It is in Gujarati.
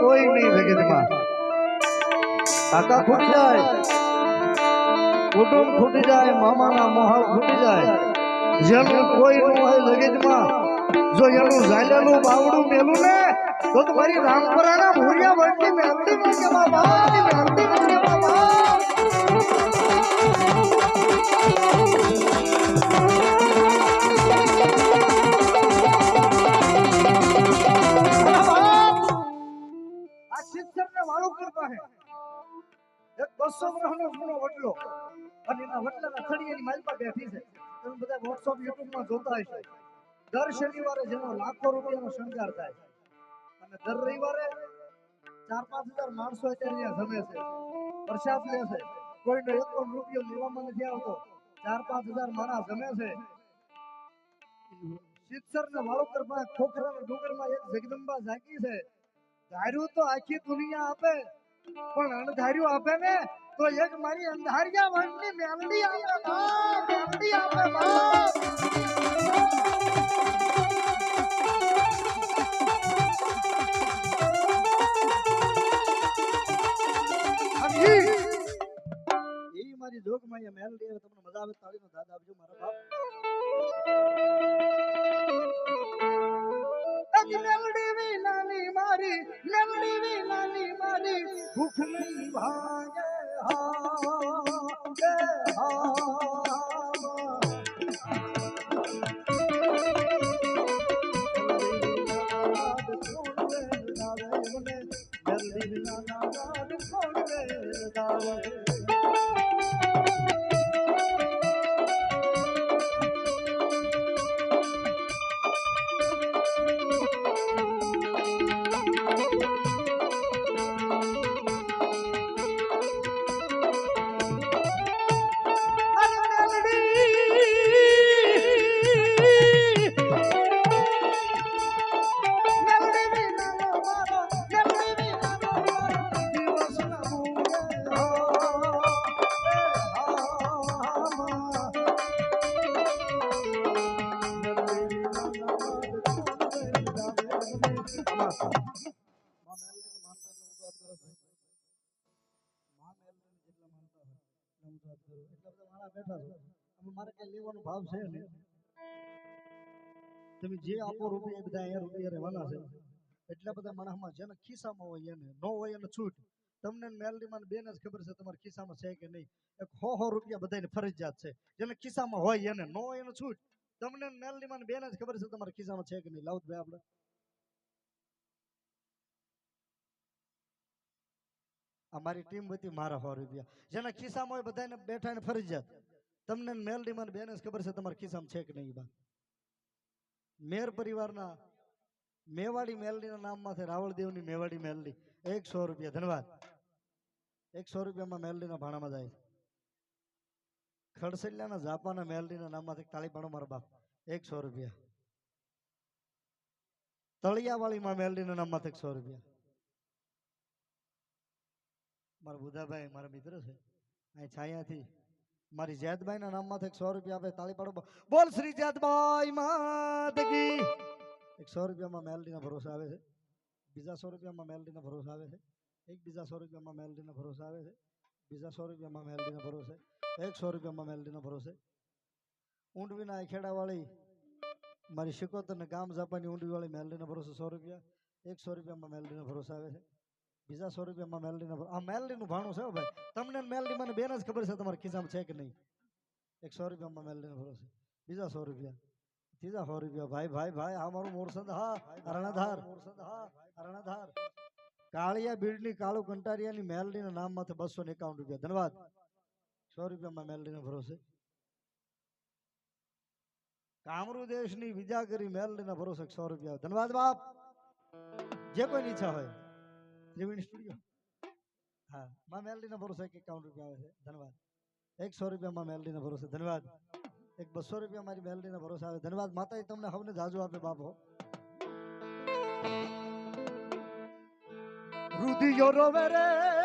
કોઈ નહીં જગતમાં. કાકા ખૂટી જાય. કુટુંબ ખૂટી જાય, મામાના મોહાલ ખૂટી જાય. જેનું કોઈ ન હોય જગતમાં. જો એનું ઝાલેલું બાવડું મેલું ને, તો તમારી રામપરાના ભૂરિયા વડની મેલડી વાળું કરતા હે? એક બસો વર્ષનો જૂનો વડલો. અને એના વડલાના થળિયાની માલપા બેઠી છે. તમે બધા વોટ્સઅપ યુટ્યુબમાં જોતા હશો. દર શનિવારે જેનો લાખો રૂપિયાનો શણગાર થાય. અને દર રવિવારે ચાર પાંચ હજાર માણસો અત્યારે ત્યાં જમે છે. પ્રસાદ લે છે. કોઈનો એક પણ રૂપિયો લેવામાં નથી આવતો. ચાર પાંચ હજાર માણસ જમે છે. સિત્સર ને વાળુકર ખોખરા ડુંગરમાં એક જગદંબા જાગી છે. ધાર્યું તો આખી દુનિયા આપે પણ અણધાર્યું આપે ને તો એક મારી અંધારિયા વનની મેલડી આપે બાપ, મેલડી આપે બાપ. અને ઈ- ઈ મારી જોગમાં એ મેલડી આવે તમને મજા આવે તાળીનો દાદ આપજો મારા બાપ મારી ભૂખ નહીં ભાગે હા કે હા મેલડી વિનાના રાજ તમે જે આપો રૂપિયા બધા અહીંયા રૂપિયા રહેવાના છે એટલા બધા માણસમાં જેને ખિસ્સામાં હોય એને ન હોય એને છૂટ તમને મેલડીમાં બેને જ ખબર છે તમારા ખિસ્સામાં છે કે નહીં? એક હો હો રૂપિયા બધાને ફરજિયાત છે. જેને ખિસ્સામાં હોય એને, ન હોય એને છૂટ. તમને મેલડીમાં બેને જ ખબર છે તમારા ખિસ્સામાં છે કે નહીં? લાવો ભાઈ, આપણે અમારી ટીમ હતી મારા સો રૂપિયા જેના ખિસ્સામાં હોય બધાને બેઠા ને ફરજિયાત. તમને મેલડીમાં બેને ખબર છે તમારા ખિસ્સામાં છે કે નહીં બા મેર પરિવારના મેવાડી મેલડીના નામમાંથી રાવળદેવની મેવાડી મેલડી. એકસો રૂપિયા, ધન્યવાદ. એકસો રૂપિયામાં મેલડીના ભાણામાં જાય. ખડસલિયાના ઝાપાના મેલડીના નામમાંથી તાળી પાડો મારો બાપ. એકસો રૂપિયા. તળિયાવાળીમાં મેલડીના નામમાંથી એકસો રૂપિયા. મારા બુધાભાઈ, મારા મિત્ર છે. અહીં છાયાથી. મારી જેતભાઈના નામમાંથી એક સો રૂપિયા આપે, તાળી પાડો. બોલ શ્રી જેતભાઈ માતકી એક સો રૂપિયામાં મેલડીના ભરોસા આવે છે. બીજા સો રૂપિયામાં મેલડીના ભરોસા આવે છે. એક બીજા સો રૂપિયામાં મેલડીના ભરોસા આવે છે. બીજા સો રૂપિયામાં મેલડીના ભરોસે એક સો રૂપિયામાં મેલડીના ભરોસે ઊંડવીના ખેડાવાળી મારી શિકોતર ગામ ઝાપાની ઊંડવીવાળી મેલડીના ભરોસે સો રૂપિયા. એક સો રૂપિયામાં મેલડીના ભરોસા આવે છે. બીજા સો રૂપિયામાં મેલડીના ભરો- આ મેલડીનું ભાણું છે ભાઈ. તમને મેલડી મને બેન જ ખબર છે તમારા ખિસ્સામાં છે કે નહીં? એક સો રૂપિયામાં મેલડીનો ભરો છે બીજા સો રૂપિયા ત્રીજા સો રૂપિયા ભાઈ ભાઈ ભાઈ હા મારું મોરસદ હા, અરણાધાર. મોરસદ હા અરણાધાર. કાળિયા બીડની કાળુ કંટારિયાની મેલડીના નામમાંથી બસો ને એકાવન રૂપિયા. ધન્યવાદ. સો રૂપિયામાં મેલડીનો ભરોસે. કામરૂ દેશની વિજાગરી મેલડીના ભરોસે સો રૂપિયા. ધન્યવાદ બાપ. જે કોઈની ઈચ્છા હોય. ત્રિવેણી સ્ટુડિયો હા, માં મેલડીના ભરોસે એક એકાવન રૂપિયા આવે છે. ધન્યવાદ. એકસો રૂપિયા માં મેલડીના ભરોસે. ધન્યવાદ. એક બસો રૂપિયા મારી મેલડીના ભરોસે આવે. ધન્યવાદ. માતાજી તમને હવને જાજુ આપે બાપો રુધિયો રોવે રે.